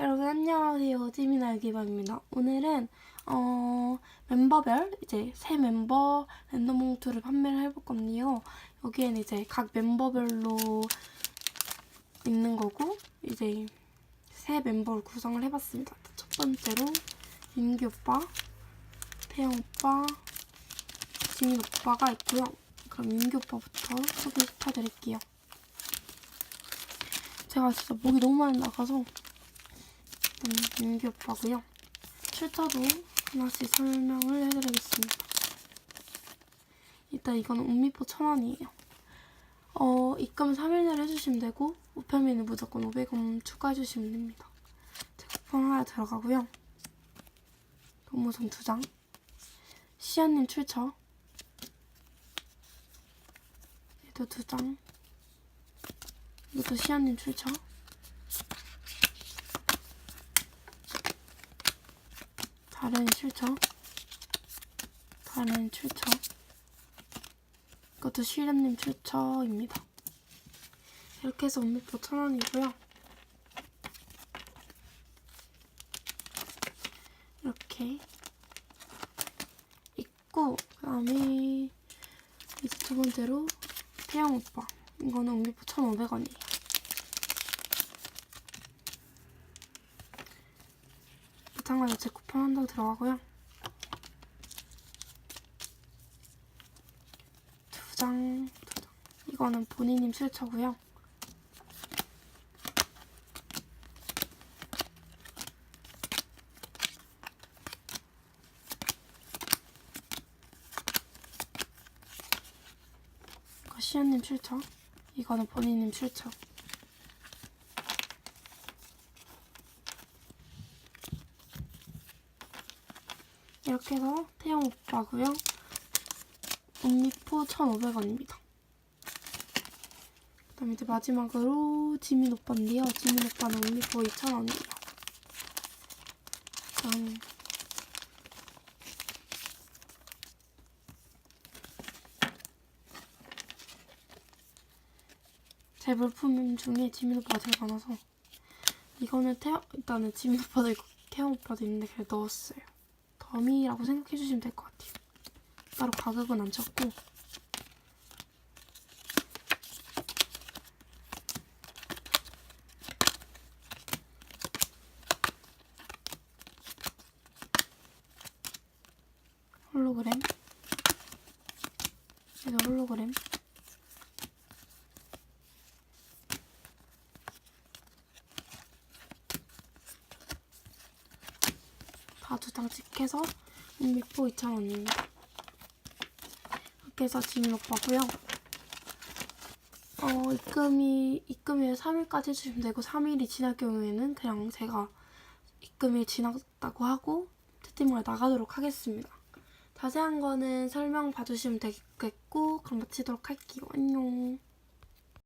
여러분 안녕하세요. 지민아 여기반입니다. 오늘은 어, 멤버별 이제 새 멤버 랜덤 봉투를 판매를 해볼 건데요. 여기엔 이제 각 멤버별로 있는 거고 이제 새 멤버를 구성을 해봤습니다. 첫 번째로 민기 오빠, 태영 오빠, 지민 오빠가 있고요. 그럼 민기 오빠부터 소개시켜드릴게요. 제가 진짜 목이 너무 많이 나가서 일단 민기 오빠고요. 출처도 하나씩 설명을 해드리겠습니다. 일단 이거는 운미포 1000원이에요. 어, 입금 3일 내로 해주시면 되고 우편비는 무조건 500원 추가해주시면 됩니다. 제 쿠폰 하나 들어가고요. 고무선 2장 시아님 출처 얘도 2장 이것도 시아님 출처 다른 출처 다른 출처 이것도 시련님 출처입니다. 이렇게 해서 온미포 1000원이고요. 이렇게 있고 그 다음에 이제 두 번째로 태양 오빠 이거는 온미포 1,500원이에요. 마찬가지로 제 쿠폰 한장 들어가고요. 두 장, 두 장. 이거는 본인님 출처고요. 이거 시연님 출처. 이거는 본인님 출처. 이렇게 해서 태영 오빠고요. 온리포 1,500원입니다. 그 다음 이제 마지막으로 지민 오빠인데요. 지민 오빠는 온리포 2,000원이에요. 그다음 제 물품 중에 지민 오빠가 제일 많아서 이거는 태영 일단은 지민 오빠도 있고 태영 오빠도 있는데 그냥 넣었어요. 더미라고 생각해 주시면 될 것 같아요. 따로 가격은 안 쳤고. 홀로그램? 얘도 홀로그램 다두장 찍해서 미포 2,000원입니다. 이렇게 해서 지민 오빠고요. 어, 입금이, 입금일 3일까지 해주시면 되고, 3일이 지날 경우에는 그냥 제가 입금일 지났다고 하고, 채팅방에 나가도록 하겠습니다. 자세한 거는 설명 봐주시면 되겠고, 그럼 마치도록 할게요. 안녕.